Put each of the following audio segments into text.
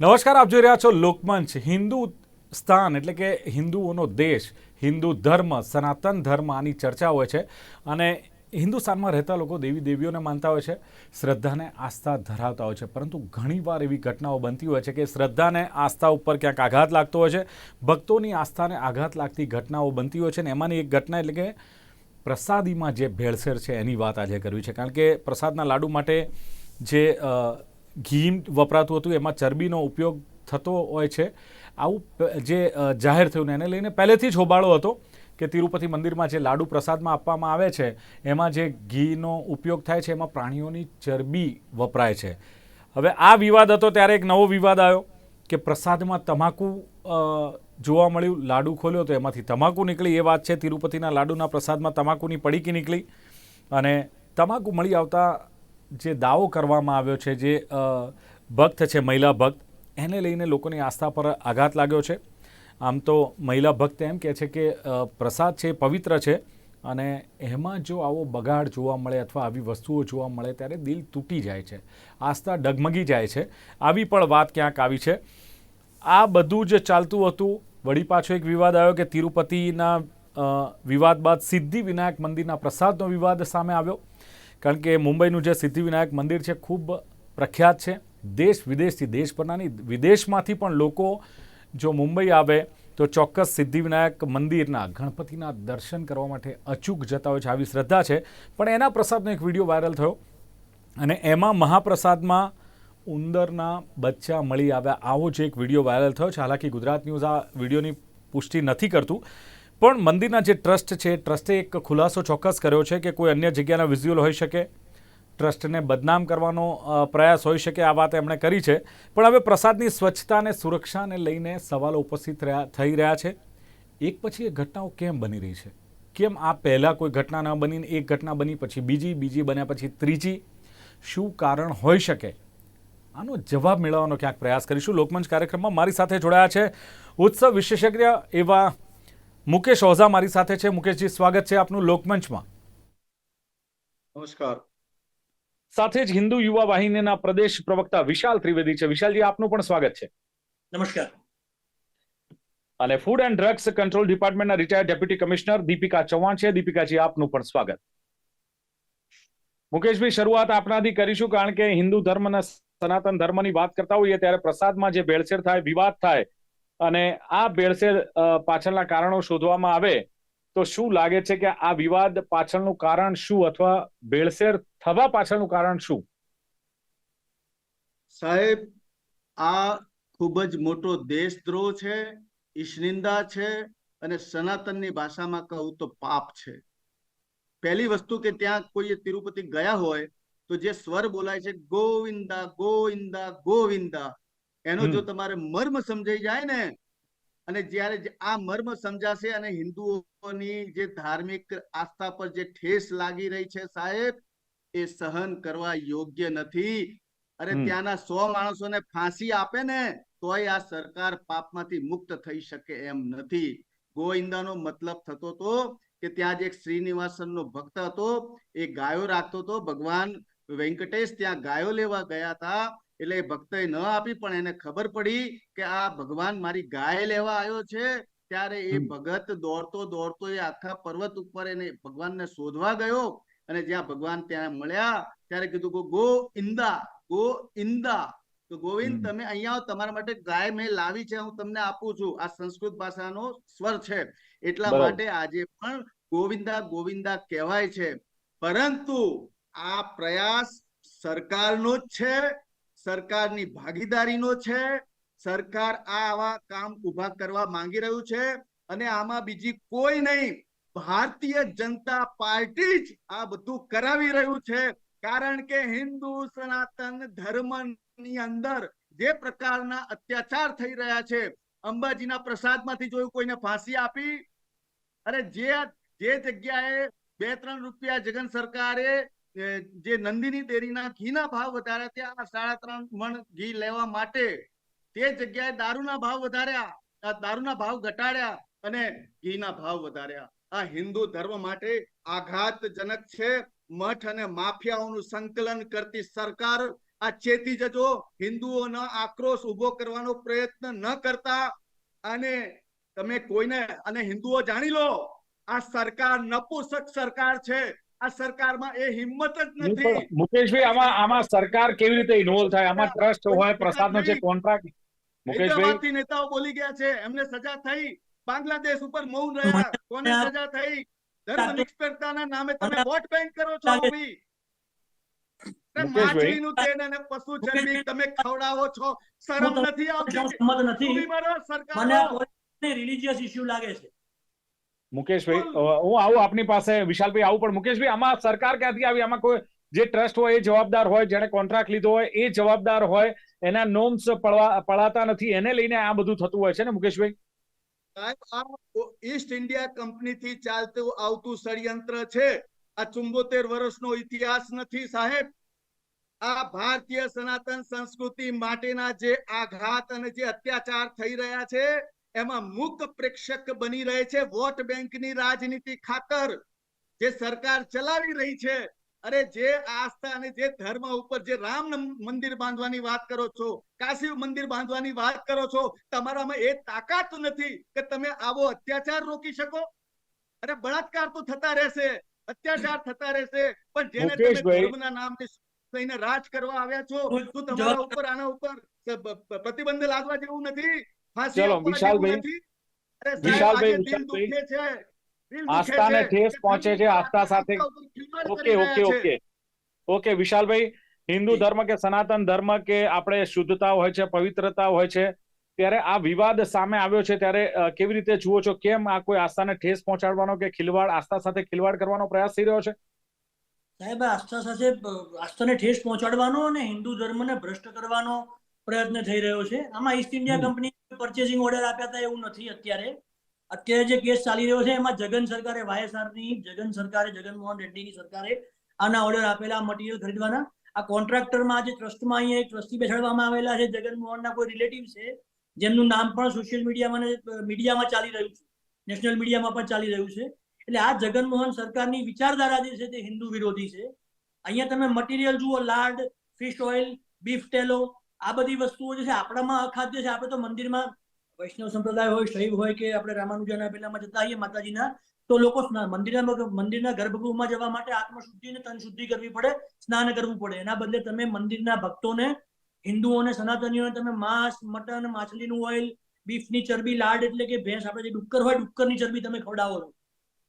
નમસ્કાર, આપ જોઈ રહ્યા છો લોકમંચ. હિન્દુ સ્થાન એટલે કે હિન્દુઓનો દેશ, હિન્દુ ધર્મ, સનાતન ધર્મ આની ચર્ચા હોય છે અને હિન્દુસ્તાનમાં રહેતા લોકો દેવી દેવીઓને માનતા હોય છે, શ્રદ્ધાને આસ્થા ધરાવતા હોય છે. પરંતુ ઘણીવાર એવી ઘટનાઓ બનતી હોય છે કે શ્રદ્ધાને આસ્થા ઉપર ક્યાંક આઘાત લાગતો હોય છે, ભક્તોની આસ્થાને આઘાત લાગતી ઘટનાઓ બનતી હોય છે ને એમાંની એક ઘટના એટલે કે પ્રસાદીમાં જે ભેળસેળ છે એની વાત આજે કરવી છે. કારણ કે પ્રસાદના લાડુ માટે જે ઘી વપરાતું હતું, એમાં ચરબીનો ઉપયોગ થતો હોય છે. આવું જે જાહેર થયું એને લઈને પહેલેથી જ હોબાળો હતો કે તિરુપતિ મંદિરમાં જે લાડુ પ્રસાદમાં આપવામાં આવે છે, એમાં જે ઘીનો ઉપયોગ થાય છે, એમાં પ્રાણીઓની ચરબી વપરાય છે. હવે આ વિવાદ હતો, ત્યારે એક નવો વિવાદ આવ્યો કે પ્રસાદમાં તમાકુ જોવા મળ્યું, લાડુ ખોલ્યો તો એમાંથી તમાકુ નીકળી. એ વાત છે, તિરુપતિના લાડુના પ્રસાદમાં તમાકુની પડીકી નીકળી અને તમાકુ મળી આવતા જે દાવો કરવામાં આવ્યો છે, જે ભક્ત છે, મહિલા ભક્ત, એને લઈને લોકોની આસ્થા પર આઘાત લાગ્યો છે. આમ તો મહિલા ભક્ત એમ કહે છે કે પ્રસાદ છે, પવિત્ર છે અને એમાં જો આવો બગાડ જોવા મળે અથવા આવી વસ્તુઓ જોવા મળે ત્યારે દિલ તૂટી જાય છે, આસ્થા ડગમગી જાય છે. આવી પણ વાત ક્યાંક આવી છે. આ બધું જ ચાલતું હતું. વળી પાછો એક વિવાદ આવ્યો કે તિરુપતિના વિવાદ બાદ સિદ્ધિ વિનાયક મંદિરના પ્રસાદનો વિવાદ સામે આવ્યો. કારણ કે મુંબઈનું જે સિદ્ધિવિનાયક મંદિર છે, ખૂબ પ્રખ્યાત છે. દેશ વિદેશથી, દેશ નહીં વિદેશમાંથી પણ લોકો જો મુંબઈ આવે તો ચોક્કસ સિદ્ધિવિનાયક મંદિરના ગણપતિના દર્શન કરવા માટે અચૂક જતા હોય છે. આવી શ્રદ્ધા છે. પણ એના પ્રસાદનો એક વીડિયો વાયરલ થયો અને એમાં મહાપ્રસાદમાં ઉંદરના બચ્ચા મળી આવ્યા. આવો જ એક વીડિયો વાયરલ થયો છે. હાલાકી ગુજરાત ન્યૂઝ આ વિડીયોની પુષ્ટિ નથી કરતું. પણ મંદિરના જે ટ્રસ્ટ છે, ટ્રસ્ટે એક ખુલાસો ચોક્કસ કર્યો છે કે કોઈ અન્ય જગ્યાના વિઝ્યુઅલ હોઈ શકે, ટ્રસ્ટને બદનામ કરવાનો પ્રયાસ હોઈ શકે, આ વાત એમણે કરી છે. પણ હવે પ્રસાદની સ્વચ્છતા અને સુરક્ષાને લઈને સવાલો ઉપસ્થિત રહ્યા, થઈ રહ્યા છે. એક પછી એક ઘટનાઓ કેમ બની રહી છે? કેમ આ પહેલાં કોઈ ઘટના ન બનીને એક ઘટના બની, પછી બીજી બીજી બન્યા પછી ત્રીજી? શું કારણ હોઈ શકે? આનો જવાબ મેળવવાનો ક્યાંક પ્રયાસ કરીશું. લોકમંચ કાર્યક્રમમાં મારી સાથે જોડાયા છે ઉત્સવ વિશેષજ્ઞ એવા મુકેશ ઓઝા મારી સાથે છે. મુકેશજી સ્વાગત છે આપનું લોકમંચમાં. નમસ્કાર. સાથે જ હિન્દુ યુવા વાહિનીના પ્રદેશ પ્રવક્તા વિશાલ ત્રિવેદી છે. વિશાલજી આપનું પણ સ્વાગત છે. નમસ્કાર. અને food and drugs control ડિપાર્ટમેન્ટના retired deputy commissioner Dipika Chauhan છે. દીપિકાજી આપનું પણ સ્વાગત. મુકેશભાઈ શરૂઆત આપનાથી કરીશું કારણ કે હિન્દુ ધર્મ અને સનાતન ધર્મની વાત કરતા હોઈએ ત્યારે પ્રસાદમાં જે ભેળસેળ થાય વિવાદ થાય અને આ ભેળસેળ પાછળના કારણો શોધવામાં આવે તો શું લાગે છે કે આ વિવાદ પાછળનું કારણ શું અથવા ભેળસેળ થવા પાછળનું કારણ શું? સાહેબ, આ ખૂબ જ મોટો દેશદ્રોહ છે, ઈશનિંદા છે અને સનાતનની ભાષામાં કહું તો પાપ છે. પહેલી વસ્તુ કે ત્યાં કોઈ તિરુપતિ ગયા હોય તો જે સ્વર બોલાય છે, ગોવિંદા ગોવિંદા ગોવિંદા એનો. જો તમારે મર્મ સમજાઈ જાય ને અને જ્યારે આ મર્મ સમજાશે અને હિન્દુઓની જે ધાર્મિક આસ્થા પર જે ઠેસ લાગી રહી છે સાહેબ એ સહન કરવા યોગ્ય નથી. અરે ત્યાંના સો માણસોને ફાંસી આપે ને તોય આ સરકાર પાપમાંથી મુક્ત થઈ શકે એમ નથી. ગોવિંદાનો મતલબ થતો તો કે ત્યાં જે એક શ્રીનિવાસનનો ભક્ત હતો એ ગાયો રાખતો હતો ભગવાન વેંકટેશ ત્યાં ગાયો લેવા ગયા હતા. એટલે ભક્તએ ન આપી પણ એને ખબર પડી કે આ ભગવાન મારી ગાય લેવા આવ્યો છે ત્યારે એ ભગત દોડતો દોડતો એ આખા પર્વત ઉપર એને ભગવાનને શોધવા ગયો અને જ્યાં ભગવાન ત્યાં મળ્યા ત્યારે કીધું ગો ઇંદા ગો ઇંદા તો ગોવિંદ તમે અહીંયા તમારા માટે ગાય મેં લાવી છે હું તમને આપું છું. આ સંસ્કૃત ભાષાનો સ્વર છે. એટલા માટે આજે પણ ગોવિંદા ગોવિંદા કહેવાય છે. પરંતુ આ પ્રયાસ સરકારનો જ છે સરકારની ભાગીદારીનો છે, સરકાર આવા કામ ઊભા કરવા માંગી રહ્યું છે અને આમાં બીજી કોઈ નહીં, ભારતીય જનતા પાર્ટી જ આ બધું કરાવી રહ્યું છે. કારણ કે હિન્દુ, સનાતન ધર્મની અંદર જે પ્રકારના અત્યાચાર થઈ રહ્યા છે, અંબાજીના પ્રસાદમાંથી જોયું કોઈને ફાંસી આપી, અરે જે જે જગ્યાએ બે ત્રણ રૂપિયા જગન સરકારે જે નંદીની ડેરીના ઘીના ભાવ વધાર્યા ત્યાં સાડા ત્રણ મણ ઘી લેવા માટે તે જગ્યાએ દારૂના ભાવ વધાર્યા. દારૂના ભાવ ઘટાડ્યા અને ઘીના ભાવ વધાર્યા. આ હિન્દુ ધર્મ માટે આઘાતજનક છે. મઠ અને માફિયાઓનું સંકલન કરતી સરકાર આ ચેતી જજો. હિન્દુઓનો આક્રોશ ઊભો કરવાનો પ્રયત્ન ન કરતા. અને તમે કોઈને અને હિન્દુઓ જાણી લો, આ સરકાર નપુસક સરકાર છે. આ સરકારમાં એ હિંમત જ નથી. મુકેશભાઈ આમાં આમાં સરકાર કેવી રીતે ઇન્વોલ્વ થાય? આમાં ટ્રસ્ટ હોય પ્રસાદનો જે કોન્ટ્રાક્ટ મુકેશભાઈ? નેતાઓ બોલી ગયા છે એમને સજા થઈ. બાંગ્લાદેશ ઉપર મૌન રહ્યા. કોને સજા થઈ? ધર્મ નિષ્પક્ષતાના નામે તમે વોટ બેંક કરો છો ભાઈ માછલીનું તેલ અને પશુ ચરબી તમે ખવડાવો છો. શરમ નથી આવતી. નથી. મને સરકારો રિલીજીયસ ઇસ્યુ લાગે છે. મુકેશભાઈ હું આવું આપની પાસે, વિશાલભાઈ આવું પણ મુકેશભાઈ, આમાં સરકાર ક્યાંથી આવી? આમાં કોઈ, જે ટ્રસ્ટ હોય એ જવાબદાર હોય જેને કોન્ટ્રાક્ટ લીધો હોય એ જવાબદાર હોય, એના નોમ્સ પડાતા નથી, એને લઈને આ બધું થતું હોય છે ને મુકેશભાઈ? ઈસ્ટ ઇન્ડિયા કંપનીથી ચાલતું આવતું ષડયંત્ર છે. આ ચુંબોતેર વર્ષનો ઇતિહાસ નથી, સાહેબ. આ ભારતીય સનાતન સંસ્કૃતિ માટેના જે આઘાત અને જે અત્યાચાર થઈ રહ્યા છે એમાં મૂક પ્રેક્ષક બની રહે છે વોટ બેંકની રાજનીતિ ખાતર જે સરકાર ચલાવી રહી છે અરે જે આસ્થા અને જે ધર્મ ઉપર જે રામ મંદિર બાંધવાની વાત કરો છો કાશી મંદિર બાંધવાની વાત કરો છો તમારામાં એ તાકાત નથી કે તમે આવો અત્યાચાર રોકી શકો અરે બળાત્કાર તો થતા રહેશે અત્યાચાર થતા રહેશે પણ જેને તમે. ધર્મના નામને થઈને રાજ કરવા આવ્યા છો તો તમારા ઉપર આના ઉપર પ્રતિબંધ લાગવા જેવું નથી ચલો, વિશાલભાઈ. વિશાલભાઈ, વિશાલભાઈ. આસ્થાને ઠેસ પહોંચે છે, આસ્થા સાથે. ઓકે ઓકે ઓકે ઓકે વિશાલભાઈ હિન્દુ ધર્મ કે સનાતન ધર્મ કે આપણે શુદ્ધતા હોય છે પવિત્રતા હોય છે ત્યારે આ વિવાદ સામે આવ્યો છે ત્યારે કેવી રીતે જુઓ છો કેમ આ કોઈ આસ્થાને ઠેસ પહોંચાડવાનો કે ખિલવાડ આસ્થા સાથે ખિલવાડ કરવાનો પ્રયાસ થઈ રહ્યો છે સાહેબ આસ્થા સાથે આસ્થાને ઠેસ પહોંચાડવાનો અને હિન્દુ ધર્મને ભ્રષ્ટ કરવાનો પ્રયત્ન થઈ રહ્યો છે. આમાં East India company purchasing order આપ્યા હતા એવું નથી અત્યારે. અત્યારે જે કેસ ચાલી રહ્યો છે એમાં જગન સરકારે વાયએસઆરની જગન સરકારે જગનમોહન રેડ્ડીની સરકારે આના ઓર્ડર આપેલા મટીરિયલ ખરીદવાના. આ કોન્ટ્રાક્ટરમાં જે ટ્રસ્ટમાં અહીંયા એક ટ્રસ્ટી બેસાડવામાં આવેલા છે જગનમોહનના કોઈ રિલેટિવ છે જેમનું નામ પણ સોશિયલ મીડિયામાં મીડિયામાં ચાલી રહ્યું છે. નેશનલ મીડિયામાં પણ ચાલી રહ્યું છે. એટલે આ જગનમોહન સરકારની વિચારધારા જે છે તે હિન્દુ વિરોધી છે. અહીંયા તમે મટીરિયલ જુઓ lard fish oil beef tallow આ બધી વસ્તુઓ જે છે, આપણામાં અખાદ્ય છે, આપણે તો મંદિરમાં વૈષ્ણવ સંપ્રદાય હોય, શૈવ હોય કે આપણે રામાનુજાના પેલામાં જતા આવીએ માતાજીના, તો લોકો મંદિરના મંદિરના ગર્ભગૃહમાં જવા માટે આત્મશુદ્ધિ અને તન શુદ્ધિ કરવી પડે, સ્નાન કરવું પડે. એના બદલે તમે મંદિરના ભક્તોને, હિન્દુઓને, સનાતનીઓને, તમે માંસ, મટન, માછલીનું ઓઇલ, બીફની ચરબી, લાડ એટલે કે ભેંસ, આપણે જે ડુક્કર હોય, ડુક્કરની ચરબી તમે ખવડાવો છો.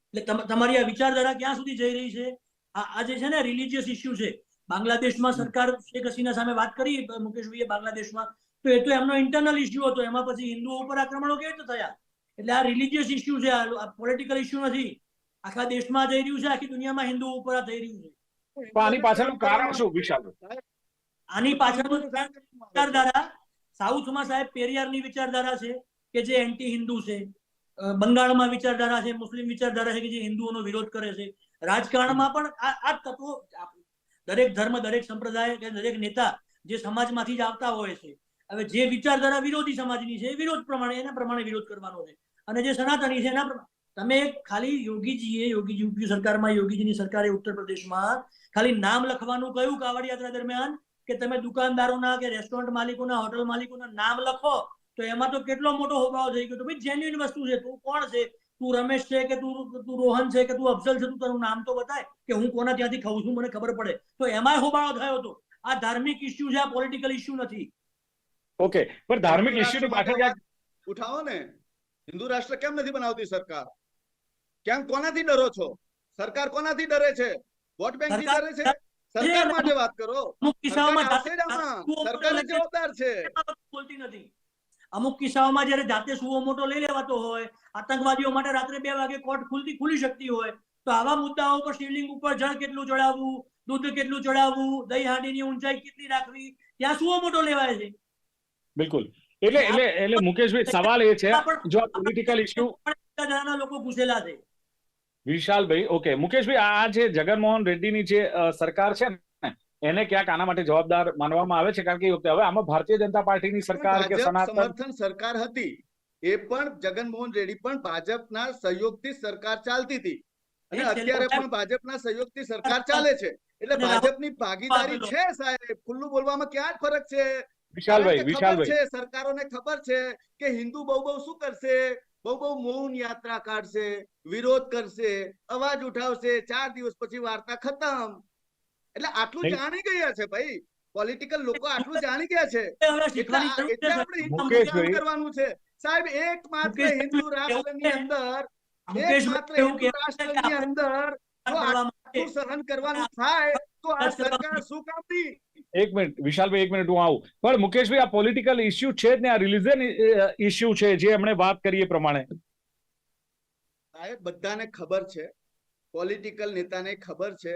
એટલે તમ- તમારી આ વિચારધારા ક્યાં સુધી જઈ રહી છે? આ જે છે ને રિલીજિયસ ઇસ્યુ છે. બાંગ્લાદેશમાં સરકાર શેખ હસીના સામે વાત કરી મુકેશભાઈએ બાંગ્લાદેશમાં. તો એ તો એમનો ઇન્ટરનલ ઇસ્યુ હતો. એમાં પછી હિન્દુઓ ઉપર આક્રમણો કેવી રીતે થયા? એટલે આ રિલિજિયસ ઇસ્યુ છે આ પોલિટિકલ ઇસ્યુ નથી. આખા દેશમાં જઈ રહ્યું છે આખી દુનિયામાં હિન્દુઓ ઉપર આ થઈ રહ્યું છે. આની પાછળનું કારણ શું વિશાલ? આની પાછળનું વિચારધારા સાઉથમાં સાહેબ પેરિયારની વિચારધારા છે કે જે એન્ટી હિન્દુ છે બંગાળમાં વિચારધારા છે મુસ્લિમ વિચારધારા છે કે જે હિન્દુઓનો વિરોધ કરે છે. રાજકારણમાં પણ આ આ તત્વો દરેક ધર્મ, દરેક સંપ્રદાય કે દરેક નેતા જે સમાજમાંથી જ આવતા હોય છે. હવે જે વિચારધારા વિરોધી સમાજની છે વિરોધ પ્રમાણે, એના પ્રમાણે વિરોધ કરવાનો છે. અને જે સનાતની છે એના પ્રમાણે. તમે ખાલી યોગીજીએ, યોગીજી યુપી સરકારમાં, યોગીજીની સરકારે ઉત્તર પ્રદેશમાં ખાલી નામ લખવાનું કહ્યું કાવડ યાત્રા દરમિયાન કે તમે દુકાનદારોના કે રેસ્ટોરન્ટ માલિકોના હોટલ માલિકોના નામ લખો, તો એમાં તો કેટલો મોટો હોબાળો થઈ ગયો. તો ભાઈ જેન્યુઇન વસ્તુ છે, તું કોણ છે? તું રમેશ છે કે તું તું રોહન છે કે તું અફઝલ છે તું તારું નામ તો બતાય કે હું કોના ત્યાંથી ખાઉં છું મને ખબર પડે તો એમાંય હોબાળો થયો હતો આ ધાર્મિક ઇસ્યુ છે આ પોલિટિકલ ઇસ્યુ નથી ઓકે પણ ધાર્મિક ઇસ્યુની પાછળ ઉઠાવો ને હિન્દુ રાષ્ટ્ર કેમ નથી બનાવતી સરકાર કેમ કોનાથી ડરો છો સરકાર કોનાથી ડરે છે વોટ બેંકથી સરકાર- ડરે છે સરકાર માટે વાત કરો અમુક કિસ્સાઓમાં સરકાર જવાબદાર છે બોલતી નથી અમુક કિસ્સાઓમાં જ્યારે જાતે સુવો મોટો લઈ લેવાતો હોય આતંકવાદીઓ માટે રાત્રે બે વાગે કોર્ટ ખુલતી ખુલી શકતી હોય તો આવા મુદ્દાઓ પર શિવલિંગ ઉપર જળ કેટલું ચડાવવું દૂધ કેટલું ચડાવવું દહીં હાંડીની ઊંચાઈ કેટલી રાખવી ત્યાં સુવો મોટો લેવાય છે. બિલકુલ. એટલે એટલે એટલે મુકેશભાઈ સવાલ એ છે જો આ પોલિટિકલ ઇશ્યુ લોકો ઘૂસેલા છે. વિશાલભાઈ ઓકે મુકેશભાઈ આ જે જગનમોહન રેડ્ડીની જે સરકાર છે ને એને ક્યાંક આના માટે જવાબદાર માનવામાં આવે છે? કારણ કે એ વખતે હવે આમાં ભારતીય જનતા પાર્ટીની સરકાર કે સનાતન સમર્થન સરકાર હતી. એ પણ જગનમોહન રેડ્ડી પણ ભાજપના સહયોગથી સરકાર ચાલતી હતી. અને અત્યારે પણ ભાજપના સહયોગથી સરકાર ચાલે છે. એટલે ભાજપની ભાગીદારી છે સાહેબ. ખુલ્લું બોલવામાં ક્યાં જ ફરક છે? વિશાલભાઈ વિશાલભાઈ. છે સરકારોને ખબર છે કે હિન્દુ બહુ બહુ શું કરશે? બહુ બહુ મૌન યાત્રા કાઢશે વિરોધ કરશે અવાજ ઉઠાવશે ચાર દિવસ પછી વાર્તા ખતમ. એટલે આટલું જાણી ગયા છે ભાઈ. પોલિટિકલ લોકો આટલું જાણી ગયા છે. એટલે આપણે કરવાનું છે. સાહેબ એક માત્ર હિન્દુ રાષ્ટ્રની અંદર એક માત્ર હિન્દુ રાષ્ટ્રની અંદર જો કરવા માટે આટલું સહન કરવાનું થાય તો આ સરકાર શું કામની? એક મિનિટ વિશાલભાઈ એક મિનિટ હું આવું. પણ મુકેશભાઈ આ પોલિટિકલ ઇસ્યુ છે જ ને આ રિલિજન ઇસ્યુ છે જે એમણે વાત કરી એ પ્રમાણે. સાહેબ બધાને ખબર છે. પોલિટિકલ નેતાને ખબર છે.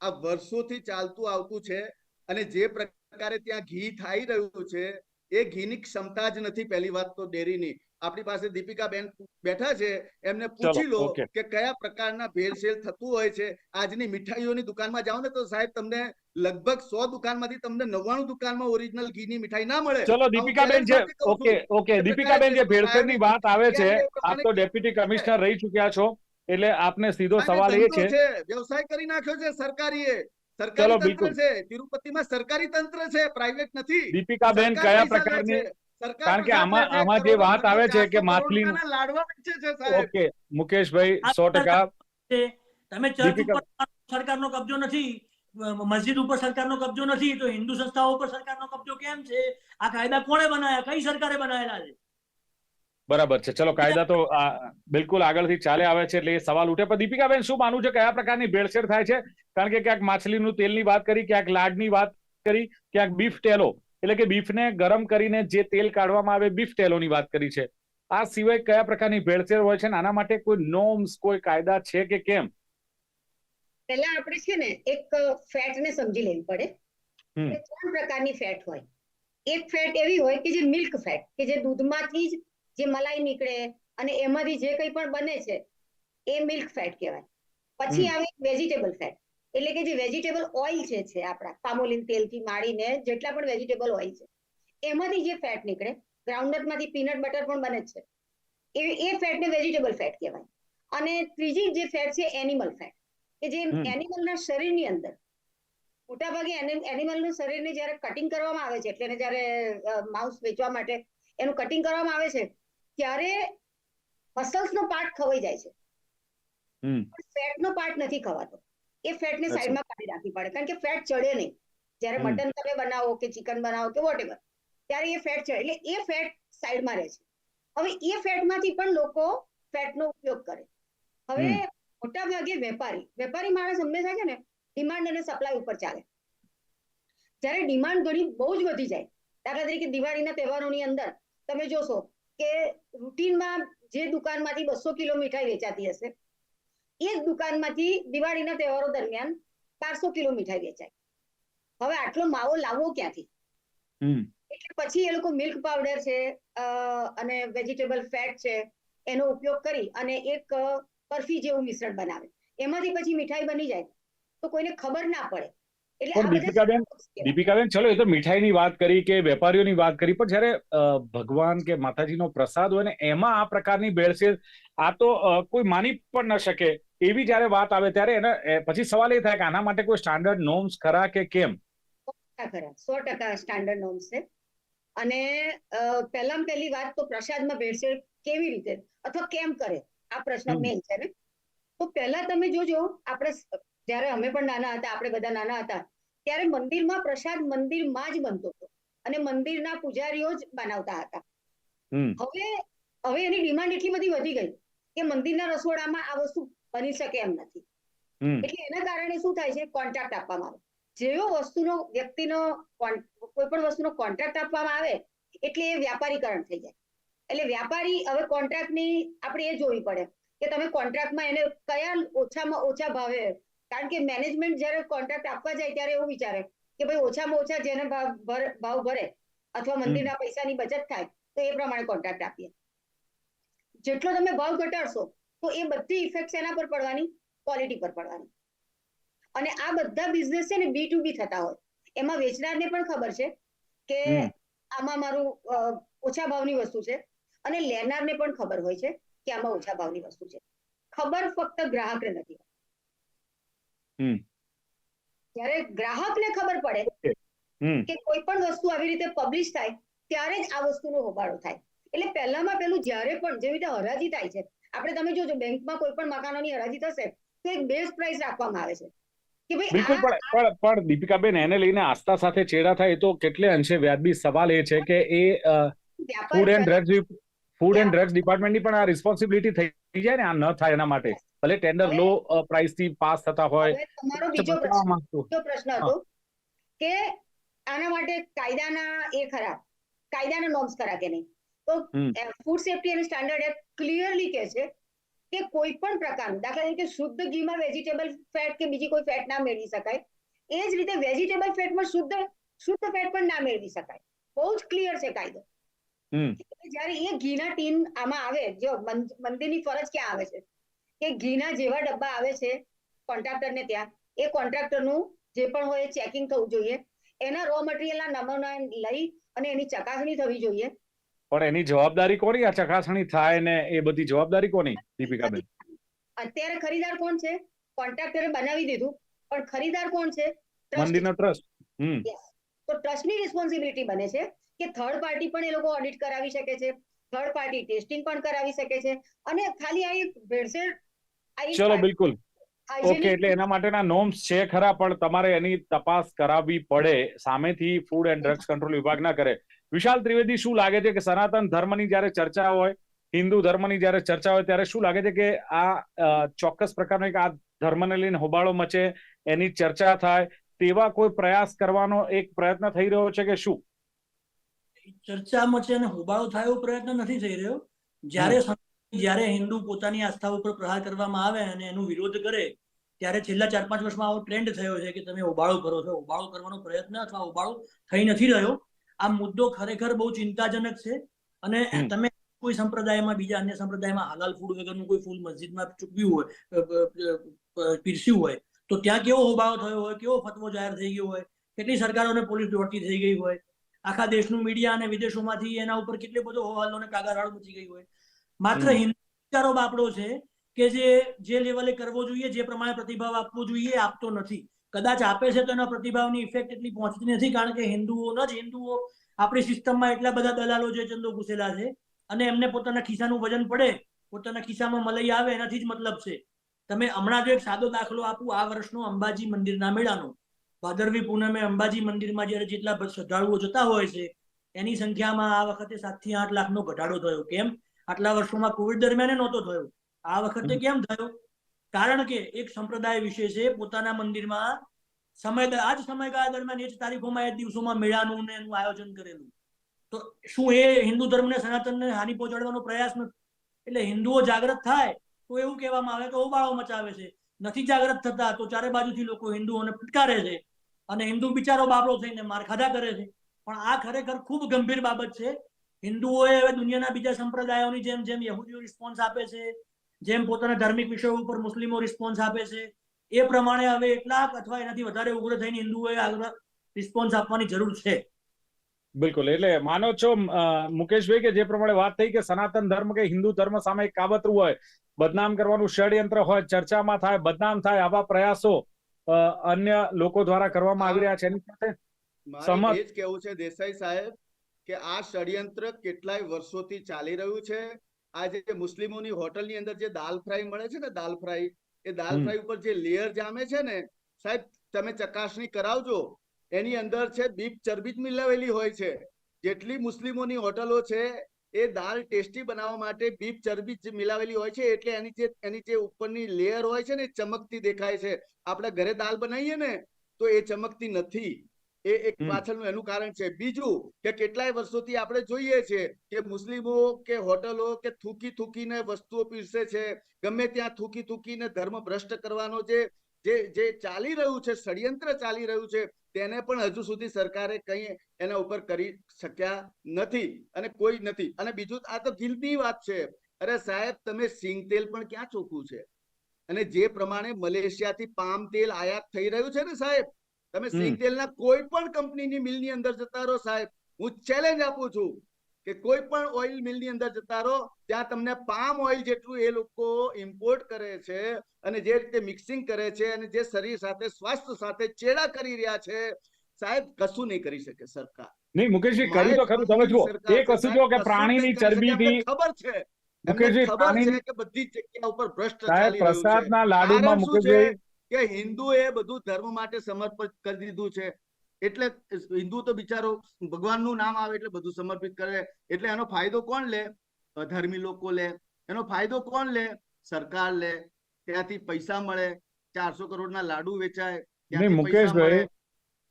આ વર્ષોથી ચાલતું આવતું છે અને જે પ્રકારે ત્યાં ઘી થઈ રહ્યું છે એ ઘીની ક્ષમતા જ નથી પહેલી વાત તો ડેરીની. આપણી પાસે દીપિકા બેન બેઠા છે એમને પૂછી લો કે કયા પ્રકારના ભેળસેળ થતું હોય છે. આજની મીઠાઈઓની દુકાનમાં જાઓ ને તો સાહેબ તમને લગભગ સો દુકાનમાંથી તમને નવ્વાણું દુકાનમાં ઓરિજિનલ ઘીની મીઠાઈ ના મળે. ચલો દીપિકાબેન જે ઓકે ઓકે. દીપિકાબેન જે ભેળસેળની વાત આવે છે આપ તો ડેપ્યુટી કમિશનર રહી ચૂક્યા છો. એટલે આપને સીધો સવાલ એ છે વ્યવસાય કરી નાખ્યો છે સરકારીએ. સરકારી તંત્ર છે તિરુપતિમાં સરકારી તંત્ર છે પ્રાઇવેટ નથી. દીપિકાબેન કયા પ્રકારની કારણ કે આમાં- આમાં જે વાત આવે છે કે માછલી- લાડવા વેચે છે સાહેબ. ઓકે મુકેશભાઈ સો ટકા. તમે ચર્ચ ઉપર સરકારનો કબજો નથી. મસ્જિદ ઉપર સરકારનો કબજો નથી. તો હિન્દુ સંસ્થાઓ ઉપર સરકારનો કબજો કેમ છે? આ કાયદા કોણે બનાવ્યા? કઈ સરકારે બનાવેલા છે? બરાબર છે. ચલો કાયદા તો બિલકુલ આગળથી ચાલે આવે છે એટલે એ સવાલ ઉઠે. પણ દીપિકાબેન શું માનવું છે કયા પ્રકારની ભેળસેળ થાય છે? કારણ કે ક્યાંક માછલીનું તેલની વાત કરી ક્યાંક લાડની વાત કરી ક્યાંક બીફ ટેલો. એટલે કે બીફને ગરમ કરીને જે તેલ કાઢવામાં આવે બીફ ટેલોની વાત કરી છે. આ સિવાય કયા પ્રકારની ભેળસેળ હોય છે આના માટે કોઈ નોર્મ્સ કોઈ કાયદા છે કે કેમ? પહેલા આપણે છે ને એક ફેટ ને સમજી લેવી પડે ત્રણ પ્રકારની ફેટ હોય. એક ફેટ એવી હોય કે જે મિલ્ક ફેટ કે જે દૂધમાંથી જ જે મલાઈ નીકળે અને એમાંથી જે કંઈ પણ બને છે એ મિલ્ક ફેટ કહેવાય. પછી. આવે વેજીટેબલ ફેટ એટલે કે જે વેજીટેબલ ઓઇલ છે છે આપણા પામોલિન તેલથી માળીને જેટલા પણ વેજીટેબલ ઓઇલ છે એમાંથી જે ફેટ નીકળે ગ્રાઉન્ડનટમાંથી પીનટ બટર પણ બને છે. એ એ ફેટને વેજીટેબલ ફેટ કહેવાય. અને ત્રીજી જે ફેટ છે એનિમલ ફેટ કે જે એનિમલના શરીરની અંદર મોટાભાગે એનિમલનું શરીરને જ્યારે કટિંગ કરવામાં આવે છે એટલે એને જ્યારે માઉસ વેચવા માટે એનું કટિંગ કરવામાં આવે છે ત્યારે મસલ્સનો પાર્ટ ખવાઈ જાય છે. ફેટ પણ પાર્ટ નથી ખવાતો. એ ફેટ ને સાઈડમાં કાઢી રાખવી પડે. કારણ કે ફેટ ચડે નહીં. જ્યારે મટન તમે બનાવો કે ચિકન બનાવો કે વોટેવર ત્યારે એ ફેટ ચડે. એટલે એ ફેટ સાઈડમાં રહે છે. હવે એ ફેટમાંથી પણ લોકો ફેટનો ઉપયોગ કરે. હવે. મોટા ભાગે વેપારી વેપારી માણસ હંમેશા છે ને ડિમાન્ડ અને સપ્લાય ઉપર ચાલે. જ્યારે ડિમાન્ડ ઘણી બહુ જ વધી જાય. દાખલા તરીકે દિવાળીના તહેવારોની અંદર તમે જોશો કે રૂટીનમાં જે દુકાનમાંથી બસો કિલો મીઠાઈ વેચાતી હશે એ જ દુકાનમાંથી દિવાળીના તહેવારો દરમિયાન બારસો કિલો મીઠાઈ વેચાય. હવે આટલો માવો લાવવો ક્યાંથી? એટલે પછી એ લોકો મિલ્ક પાવડર છે અને વેજીટેબલ ફેટ છે એનો ઉપયોગ કરી અને એક બરફી જેવું મિશ્રણ બનાવે. એમાંથી પછી મીઠાઈ બની જાય. તો કોઈને ખબર ના પડે. પણ દીપિકાબેન, દીપિકાબેન ચલો એ તો મીઠાઈની વાત કરી કે વેપારીઓની વાત કરી પણ જયારે ભગવાન કે માતાજીનો પ્રસાદ હોય ને એમાં આ પ્રકારની ભેળસેળ આ તો કોઈ માની પણ ન શકે એવી જયારે વાત આવે ત્યારે એને પછી સવાલ એ થાય કે આના માટે કોઈ સ્ટાન્ડર્ડ નોમ્સ ખરા કે કેમ? ખરા સો ટકા સ્ટાન્ડર્ડ નોમ્સ છે. અને પહેલામાં પહેલી વાત તો પ્રસાદમાં ભેળસેળ કેવી રીતે અથવા કેમ કરે આ પ્રશ્ન. મેઇન છે ને. તો પહેલા તમે જોજો આપણે જ્યારે અમે પણ નાના હતા આપણે બધા નાના હતા. ત્યારે મંદિરમાં પ્રસાદ મંદિરમાં જ બનતો હતો. અને મંદિરના પૂજારીઓ જ બનાવતા હતા. હવે હવે એની ડિમાન્ડ એટલી બધી વધી ગઈ કે મંદિરના રસોડામાં આ વસ્તુ બની શકે એમ નથી. એટલે એના કારણે શું થાય છે? કોન્ટ્રાક્ટ આપવામાં આવે. જેવો વસ્તુનો વ્યક્તિનો કોઈ પણ વસ્તુનો કોન્ટ્રાક્ટ આપવામાં આવે એટલે એ વ્યાપારીકરણ થઈ જાય. એટલે વ્યાપારી હવે કોન્ટ્રાક્ટની આપણે એ જોવી પડે કે તમે કોન્ટ્રાક્ટમાં એને કયા ઓછામાં ઓછા ભાવે કારણ કે મેનેજમેન્ટ જ્યારે કોન્ટ્રાક્ટ આપવા જાય ત્યારે એવું વિચારે કે ભાઈ ઓછામાં ઓછા જેને ભાવ ભરે અથવા મંદિરના પૈસાની બચત થાય તો એ પ્રમાણે કોન્ટ્રાક્ટ આપીએ. જેટલો તમે ભાવ ઘટાડશો તો એ બધી ઇફેક્ટ એના પર પડવાની ક્વોલિટી પર પડવાની. અને આ બધા બિઝનેસ છે ને બી ટુ બી થતા હોય. એમાં વેચનારને પણ ખબર છે કે આમાં મારું ઓછા ભાવની વસ્તુ છે અને લેનારને પણ ખબર હોય છે કે આમાં ઓછા ભાવની વસ્તુ છે. ખબર ફક્ત ગ્રાહકને નથી. જ્યારે ગ્રાહકને ખબર પડે કે કોઈ પણ વસ્તુ આવી રીતે પબ્લિશ થાય ત્યારે જ આ વસ્તુનો હોબાળો થાય. એટલે પહેલામાં પહેલું જ્યારે પણ જેવી રીતે હરાજી થાય છે આપણે તમે જોજો બેંકમાં કોઈ પણ મકાનોની હરાજી થશે તો એક બેઝ પ્રાઇસ રાખવામાં આવે છે. કે ભાઈ બિલકુલ પણ પણ પણ દીપિકાબેન એને લઈને આસ્થા સાથે ચેડા થાય તો કેટલે અંશે વ્યાજબી સવાલ એ છે કે એ food and drugs food and drugs ડિપાર્ટમેન્ટની પણ આ રિસ્પોન્સિબિલિટી થઈ જાય ને આ ન થાય એના માટે. ભલે ટેન્ડર લો પ્રાઇસથી પાસ થતા હોય. તમારો બીજો પ્રશ્ન હતો કે આના માટે કાયદાના એ ખરા કાયદાના નોર્મ્સ ખરા કે નહીં? તો ફૂડ સેફ્ટી અને સ્ટાન્ડર્ડ એક્ટ ક્લિયરલી કહે છે કે કોઈ પણ પ્રકારનું દાખલા તરીકે શુદ્ધ ઘીમાં વેજીટેબલ ફેટ કે બીજી કોઈ ફેટ ના મેળવી શકાય. એ જ રીતે વેજીટેબલ ફેટમાં શુદ્ધ શુદ્ધ ફેટ પણ ના મેળવી શકાય. બહુ જ ક્લિયર છે કાયદો. જ્યારે એ ઘીના ટીન આમાં આવે જો મંદિરની ફરજ ક્યાં આવે છે? કે ઘીના જેવા ડબ્બા આવે છે કોન્ટ્રાક્ટરને ત્યાં. એ કોન્ટ્રાક્ટરનું જે પણ હોય ચેકિંગ થવું જોઈએ. એના રો મટીરિયલના નમૂના લઈ અને એની ચકાસણી થવી જોઈએ. પણ એની જવાબદારી કોની? આ ચકાસણી થાય ને એ બધી જવાબદારી કોની દીપિકાબેન? અત્યારે ખરીદાર કોણ છે? કોન્ટ્રાક્ટરે બનાવી દીધું પણ ખરીદાર કોણ છે. મંદિરનો ટ્રસ્ટ તો ટ્રસ્ટની રિસ્પોન્સિબિલિટી બને છે. કે થર્ડ પાર્ટી પણ એ લોકો ઓડિટ કરાવી શકે છે થર્ડ પાર્ટી ટેસ્ટિંગ પણ કરાવી શકે છે અને ખાલી આ એક ભેળસેળ ચલો બિલકુલ. ઓકે એટલે એના માટેના નોમ્સ છે ખરા પણ તમારે એની તપાસ કરાવવી પડે સામેથી ફૂડ એન્ડ ડ્રગ્સ કંટ્રોલ વિભાગ ના કરે. વિશાલ ત્રિવેદી શું લાગે છે કે સનાતન ધર્મની જ્યારે ચર્ચા હોય હિન્દુ ધર્મની જ્યારે ચર્ચા હોય ત્યારે શું લાગે છે કે આ ચોક્કસ પ્રકારનો એક આ ધર્મને લઈને હોબાળો મચે એની ચર્ચા થાય તેવા કોઈ પ્રયાસ કરવાનો એક પ્રયત્ન થઈ રહ્યો છે કે શું? ચર્ચામાં છે અને હોબાળો થાય એવો પ્રયત્ન નથી થઈ રહ્યો. જ્યારે જ્યારે હિન્દુ પોતાની આસ્થા ઉપર પ્રહાર કરવામાં આવે અને એનો વિરોધ કરે ત્યારે છેલ્લા ચાર પાંચ વર્ષમાં આવો ટ્રેન્ડ થયો છે કે તમે હોબાળો કરો છો. હોબાળો કરવાનો પ્રયત્ન અથવા હોબાળો થઈ નથી રહ્યો. આ મુદ્દો ખરેખર બહુ ચિંતાજનક છે અને તમે કોઈ સંપ્રદાયમાં બીજા અન્ય સંપ્રદાયમાં હાલાલ ફૂડ વગરનું કોઈ ફૂલ મસ્જિદમાં ચૂકવ્યું હોય પીરસ્યું હોય તો ત્યાં કેવો હોબાળો થયો હોય કેવો ફતવો જાહેર થઈ ગયો હોય કેટલી સરકારોને પોલીસ દોડતી થઈ ગઈ હોય આખા દેશનું મીડિયા અને વિદેશોમાંથી એના ઉપર કેટલો બધો હોવાલો અને કાગારાડ મચી ગઈ હોય. માત્ર હમ. હિન્દુ બાપડો છે કે જે જે લેવલે કરવો જોઈએ જે પ્રમાણે પ્રતિભાવ આપવો જોઈએ આપતો નથી. કદાચ આપે છે તો એના પ્રતિભાવની ઇફેક્ટ એટલી પહોંચતી નથી કારણ કે હિન્દુઓના જ હિન્દુઓ આપણી સિસ્ટમમાં એટલા બધા દલાલો જે ચંદો ઘૂસેલા છે અને એમને પોતાના ખિસ્સાનું વજન પડે પોતાના ખિસ્સામાં મલઈ આવે એનાથી જ મતલબ છે. તમે હમણાં જો એક સાદો દાખલો આપું આ વર્ષનો અંબાજી મંદિરના મેળાનો. ભાદરવી પૂનમે અંબાજી મંદિરમાં જ્યારે જેટલા શ્રદ્ધાળુઓ જતા હોય છે એની સંખ્યામાં આ વખતે સાતથી આઠ લાખનો ઘટાડો થયો. કેમ? આટલા વર્ષોમાં કોવિડ દરમિયાન નહોતો થયો. આ વખતે કેમ થયો? કારણ કે એક સંપ્રદાય વિશે છે પોતાના મંદિરમાં સમય આ જ સમયગાળા દરમિયાન એ જ તારીખોમાં એ દિવસોમાં મેળાનું ને એનું આયોજન કરેલું. તો શું એ હિન્દુ ધર્મને સનાતનને હાનિ પહોંચાડવાનો પ્રયાસ નથી એટલે હિન્દુઓ જાગૃત થાય તો એવું કહેવામાં આવે કે ઓબાળો મચાવે છે. નથી જાગૃત થતા તો ચારે બાજુથી લોકો હિન્દુઓને ફટકારે છે. અને હિન્દુ બિચારો બાબરો થઈને માર ખાધા કરે છે. પણ આ ખરેખર ખૂબ ગંભીર બાબત છે. હિન્દુઓએ હવે દુનિયાના બીજા સંપ્રદાયોની જેમ જેમ યહૂદીઓ રિસ્પોન્સ આપે છે, જેમ પોતાના ધાર્મિક વિષયો ઉપર મુસ્લિમો રિસ્પોન્સ આપે છે, એ પ્રમાણે હવે એક અથવા એનાથી વધારે ઉગ્ર થઈને હિન્દુઓએ આગળ રિસ્પોન્સ આપવાની જરૂર છે. બિલકુલ. એટલે માનો છો મુકેશભાઈ, કે જે પ્રમાણે વાત થઈ કે સનાતન ધર્મ કે હિન્દુ ધર્મ સામે કાવતરું હોય, બદનામ કરવાનું ષડયંત્ર હોય, ચર્ચામાં થાય, બદનામ થાય આવા પ્રયાસો અન્ય લોકો દ્વારા કરવામાં આવી રહ્યા છે. એની સાથે સમજ. એ જ કેવું છે દેસાઈ સાહેબ કે આ ષડયંત્ર કેટલાય વર્ષોથી ચાલી રહ્યું છે. આજે મુસ્લિમોની હોટલની અંદર જે દાલ ફ્રાય મળે છે ને દાલ ફ્રાય એ દાલ ફ્રાય ઉપર જે લેયર જામે છે ને સાહેબ તમે ચકાસણી કરાવજો. એની અંદર છે બીફ ચરબી જ મિલાવેલી હોય છે. જેટલી મુસ્લિમોની હોટલો છે એ દાળ ટેસ્ટી બનાવવા માટે બીફ ચરબી જ મિલાવેલી હોય છે એટલે એની જે એની જે ઉપરની લેયર હોય છે ને ચમકતી દેખાય છે. આપણે ઘરે દાળ બનાવીએ ને તો એ ચમકતી નથી. એ એક. પાછળનું એનું કારણ છે. બીજું કે કેટલાય વર્ષોથી આપણે જોઈએ છે કે મુસ્લિમો કે હોટલો કે થૂકી થૂકીને વસ્તુઓ પીરસે છે. ગમે ત્યાં થૂકી થૂકીને ધર્મ ભ્રષ્ટ કરવાનો જે જે જે ચાલી રહ્યું છે ષડયંત્ર ચાલી રહ્યું છે તેને પણ હજુ સુધી સરકારે કંઈ એના ઉપર કરી શક્યા નથી અને કોઈ નથી. અને બીજું આ તો ગિલ્ટની વાત છે. અરે સાહેબ તમે સિંગ તેલ પણ ક્યાં ચોખ્ખું છે? અને જે પ્રમાણે મલેશિયાથી પામ તેલ આયાત થઈ રહ્યું છે ને સાહેબ તમે સિંગ. તેલના કોઈ પણ કંપનીની મિલની અંદર જતા રહો સાહેબ. હું ચેલેન્જ આપું છું. કે કોઈ પણ ઓઇલ મિલની અંદર જતા રહો ત્યાં તમને પામ ઓઇલ જેટલું એ લોકો ઇમ્પોર્ટ કરે છે અને જે રીતે મિક્સિંગ કરે છે અને જે શરીર સાથે સ્વાસ્થ્ય સાથે ચેડા કરી રહ્યા છે સાહેબ કશું નહીં કરી શકે સરકાર. નહીં મુકેશજી કર્યું તો ખરું તમે જુઓ એ કશું જુઓ કે પ્રાણીની ચરબીથી ખબર છે. મુકેશજી, ખબર છે કે બધી જગ્યા ઉપર ભ્રષ્ટ સાહેબ ચાલી રહ્યું છે. પ્રસાદના લાડુમાં મુકેશજી કે હિન્દુ એ બધું ધર્મ માટે સમર્પિત કરી દીધું છે. એટલે હિન્દુ તો બિચારો ભગવાનનું નામ આવે એટલે બધું સમર્પિત કરે. એટલે એનો ફાયદો કોણ લે? અધર્મી લોકો લે. એનો ફાયદો કોણ લે? સરકાર લે. ત્યાંથી પૈસા મળે. ચારસો કરોડના લાડુ વેચાય. મુકેશભાઈ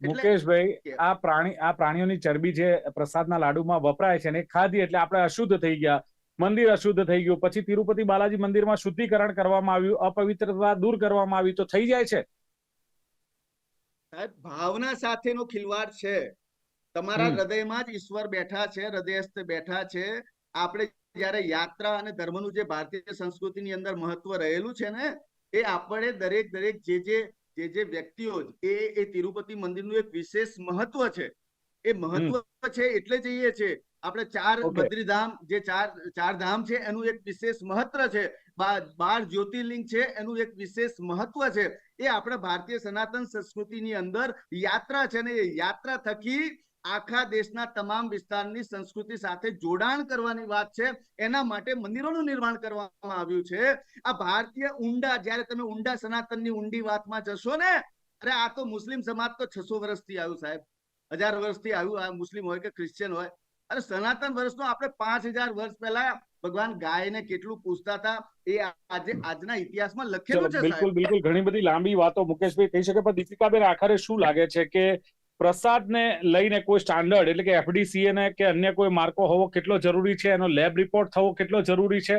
મુકેશભાઈ આ પ્રાણી આ પ્રાણીઓની ચરબી જે પ્રસાદના લાડુમાં વપરાય છે ને ખાધી એટલે આપણે અશુદ્ધ થઈ ગયા. મંદિર અશુદ્ધ થઈ ગયું. પછી તિરુપતિ બાલાજી મંદિરમાં શુદ્ધિકરણ કરવામાં આવ્યું અપવિત્રતા દૂર કરવામાં આવી. તો થઈ જાય છે. સાહેબ ભાવના સાથેનો ખિલવાડ છે. તમારા હૃદયમાં જ ઈશ્વર બેઠા છે હૃદયસ્થ બેઠા છે. આપણે જ્યારે યાત્રા અને ધર્મનું જે ભારતીય સંસ્કૃતિની અંદર મહત્વ રહેલું છે ને એ આપણે દરેક દરેક જે જે જે જે વ્યક્તિઓ એ એ તિરુપતિ મંદિરનું એક વિશેષ મહત્વ છે. એ મહત્વ છે એટલે જઈએ છે. આપણે ચાર. બદ્રીધામ જે ચાર ચાર ધામ છે એનું એક વિશેષ મહત્વ છે. બાર જ્યોતિર્લિંગ છે, એનું એક વિશેષ મહત્વ છે. એ આપણે ભારતીય સનાતન સંસ્કૃતિની અંદર યાત્રા છે ને એ યાત્રા થકી આખા દેશના તમામ વિસ્તારની સંસ્કૃતિ સાથે જોડાણ કરવાની વાત છે. એના માટે મંદિરોનું નિર્માણ કરવામાં આવ્યું છે. આ ભારતીય ઊંડા, જ્યારે તમે ઊંડા સનાતનની ઊંડી વાતમાં જશો ને, અરે આ તો મુસ્લિમ સમાજ તો છસો વર્ષથી આવ્યું સાહેબ. હજાર વર્ષથી આવ્યું આ મુસ્લિમ હોય કે ક્રિશ્ચિયન હોય. અરે સનાતન વર્ષનો આપણે પાંચ હજાર વર્ષ પહેલા ભગવાન ગાયને કેટલું પૂછતા હતા એ આજે આજના ઇતિહાસમાં લખેલું છે બિલકુલ બિલકુલ ઘણી બધી લાંબી વાતો મુકેશભાઈ થઈ શકે પણ દીપિકાબેન આખરે શું લાગે છે કે પ્રસાદને લઈને કોઈ સ્ટાન્ડર્ડ એટલે કે એફડીસીએ ને કે અન્ય કોઈ માર્કો હોવો કેટલો જરૂરી છે એનો લેબ રિપોર્ટ થવો કેટલો જરૂરી છે?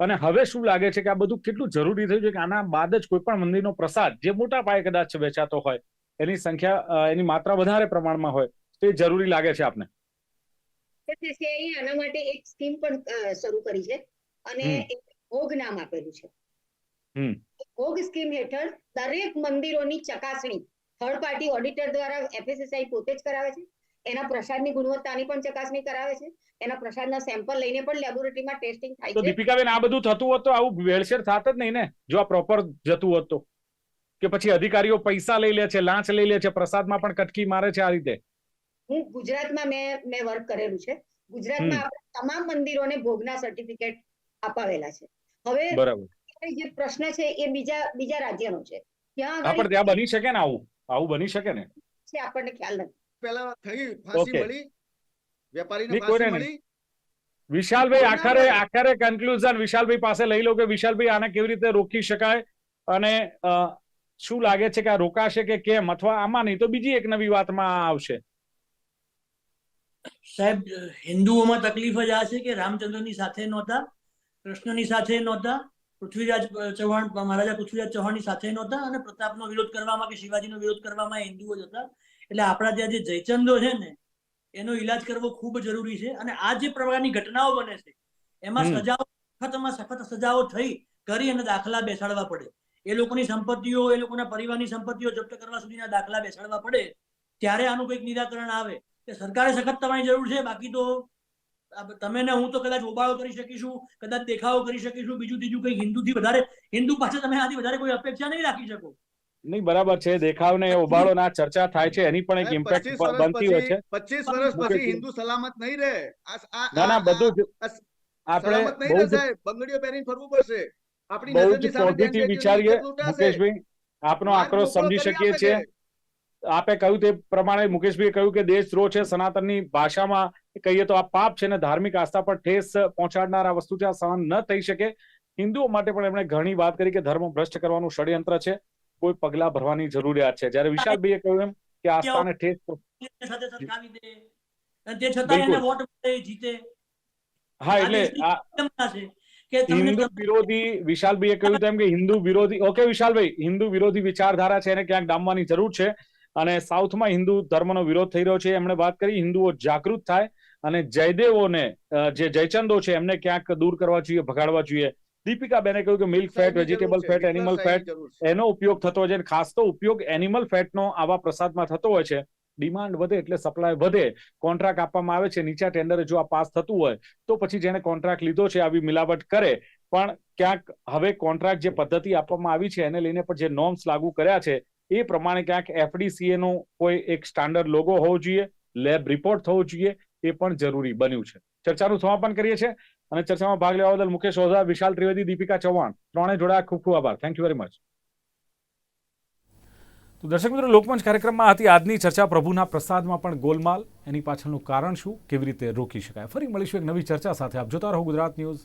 અને હવે શું લાગે છે કે આ બધું કેટલું જરૂરી થયું છે કે આના બાદ જ કોઈ પણ મંદિરનો પ્રસાદ જે મોટા પાયે કદાચ વેચાતો હોય એની સંખ્યા એની માત્રા વધારે પ્રમાણમાં હોય તો એ જરૂરી લાગે છે આપને? FCCI આના માટે એક સ્કીમ પણ શરૂ કરી છે અને ભોગ નામ આપેલું છે. ભોગ સ્કીમ હેઠળ દરેક મંદિરોની ચકાસણી થર્ડ પાર્ટી ઓડિટર દ્વારા એફએસએસઆઈ પોતે જ કરાવે છે. એના પ્રસાદની ગુણવત્તાની પણ ચકાસણી કરાવે છે. એના પ્રસાદના સેમ્પલ લઈને પણ લેબોરેટરીમાં ટેસ્ટિંગ થાય તો દીપિકાબેન આ બધું થતું હોત તો આવું ભેળસેળ થાત જ નહીં ને? જો આ પ્રોપર જતું હોત તો. કે પછી અધિકારીઓ પૈસા લઈ લે છે લાંચ લઈ લે છે પ્રસાદમાં પણ કટકી મારે છે આ રીતે. હું ગુજરાતમાં મેં મેં વર્ક કરેલું છે. ગુજરાતમાં આપણે તમામ મંદિરોને ભોગના સર્ટિફિકેટ અપાવેલા છે. હવે જે પ્રશ્ન છે એ બીજા બીજા રાજ્યનો છે. ત્યાં આગળ ત્યાં બની શકે ને આવું? આવું બની શકે ને? છે આપણને ખ્યાલ નથી. પહેલા થઈ ફાંસી મળી વેપારીને ફાંસી મળી. વિશાલભાઈ આખરે આખરે કન્ક્લુઝન વિશાલભાઈ પાસે લઈ લો કે વિશાલભાઈ આને કેવી રીતે રોકી શકાય અને અ, શું લાગે છે કે આ રોકાશે કે કેમ? અથવા આમાં નહીં તો બીજી એક નવી વાતમાં આવશે. સાહેબ હિન્દુઓમાં તકલીફ જ આ છે કે રામચંદ્રની સાથે નહોતા કૃષ્ણની સાથે નહોતા પૃથ્વીરાજ ચૌહાણ મહારાજા પૃથ્વીરાજ ચૌહાણની સાથે નહોતા અને પ્રતાપનો વિરોધ કરવામાં કે શિવાજીનો વિરોધ કરવામાં હિન્દુઓ જ હતા. એટલે આપણા ત્યાં જે જયચંદો છે ને એનો ઈલાજ કરવો ખૂબ જરૂરી છે અને આ જે પ્રકારની ઘટનાઓ બને છે એમાં. સજાઓ સખતમાં સખત સજાઓ થઈ કરી અને દાખલા બેસાડવા પડે. એ લોકોની સંપત્તિઓ એ લોકોના પરિવારની સંપત્તિઓ જપ્ત કરવા સુધીના દાખલા બેસાડવા પડે ત્યારે આનું કંઈક નિરાકરણ આવે. કે સરકારે સખત તમારી જરૂર છે બાકી તો તમે ને હું તો કદાચ હોબાળો કરી શકીશું કદાચ દેખાવો કરી શકીશું બીજું ત્રીજું કઈ હિન્દુ થી વધારે હિન્દુ પાસે તમે આથી વધારે કોઈ અપેક્ષા નહીં રાખી શકો. નહીં બરાબર છે દેખાવને ઉબાળો ના ચર્ચા થાય છે એની પણ એક ઇમ્પેક્ટ બનતી હોય છે. પચીસ વર્ષ પછી હિન્દુ સલામત નહીં રહે. આ- આ- ના ના બધું આપણે બહુ બંગડીઓ પહેરીને ફરવું પડશે. આપણી બહુ નજરની જ સામે પોઝિટિવ વિચારીએ મુકેશભાઈ આપનો આક્રોશ સમજી શકીએ છીએ. છે. આપે કહ્યું તે પ્રમાણે મુકેશભાઈએ કહ્યું કે દેશદ્રોહ છે સનાતનની ભાષામાં કહીએ તો આ પાપ છે ને ધાર્મિક આસ્થા પર ઠેસ પહોંચાડનાર આ વસ્તુ છે આ સહન ન થઈ શકે. હિન્દુઓ માટે પણ એમણે ઘણી વાત કરી કે ધર્મ ભ્રષ્ટ કરવાનું ષડયંત્ર છે કોઈ પગલા ભરવાની જરૂરિયાત છે. જ્યારે વિશાલભાઈએ કહ્યું એમ કે આસ્થાને ઠેસ હા એટલે હિન્દુ વિરોધી વિશાલભાઈએ કહ્યું તેમ કે હિન્દુ વિરોધી ઓકે વિશાલભાઈ હિન્દુ વિરોધી વિચારધારા છે એને ક્યાંક ડામવાની જરૂર છે. અને સાઉથમાં હિન્દુ ધર્મનો વિરોધ થઈ રહ્યો છે. એમણે વાત કરી હિન્દુઓ જાગૃત થાય અને જયદેવોને જે જયચંદો છે એમને ક્યાંક દૂર કરવા જોઈએ ભગાડવા જોઈએ. દીપિકા બેને કહ્યું કે milk fat vegetable fat animal fat. એનો ઉપયોગ થતો હોય છે અને ખાસ તો ઉપયોગ એનિમલ ફેટનો આવા પ્રસાદમાં થતો હોય છે. ડિમાન્ડ વધે એટલે સપ્લાય વધે. કોન્ટ્રાક્ટ આપવામાં આવે છે નીચા ટેન્ડરે જો આ પાસ થતું હોય તો પછી જેને કોન્ટ્રાક્ટ લીધો છે આવી મિલાવટ કરે. પણ ક્યાંક હવે કોન્ટ્રાક્ટ જે પદ્ધતિ આપવામાં આવી છે એને લઈને પણ જે નોર્મ્સ લાગુ કર્યા છે એ પ્રમાણે ક્યાંક એફડીસીએ નો કોઈ એક સ્ટાન્ડર્ડ લોગો હોવો જોઈએ લેબ રિપોર્ટ થવો જોઈએ, એ પણ જરૂરી બન્યું છે. ચર્ચાનું સમાપન કરીએ છીએ અને ચર્ચામાં ભાગ લેવા બદલ મુકેશ ઓઝા, વિશાલ ત્રિવેદી, દીપિકા ચૌહાણ. ત્રણે જોડાયા ખૂબ ખૂબ આભાર. થેન્ક યુ વેરી મચ તો દર્શક મિત્રો, લોકમંચ કાર્યક્રમમાં હતી આજની ચર્ચા પ્રભુના પ્રસાદમાં પણ ગોલમાલ. એની પાછળનું કારણ શું? કેવી રીતે રોકી શકાય? ફરી મળીશું એક નવી ચર્ચા સાથે. આપ જોતા રહો ગુજરાત ન્યૂઝ.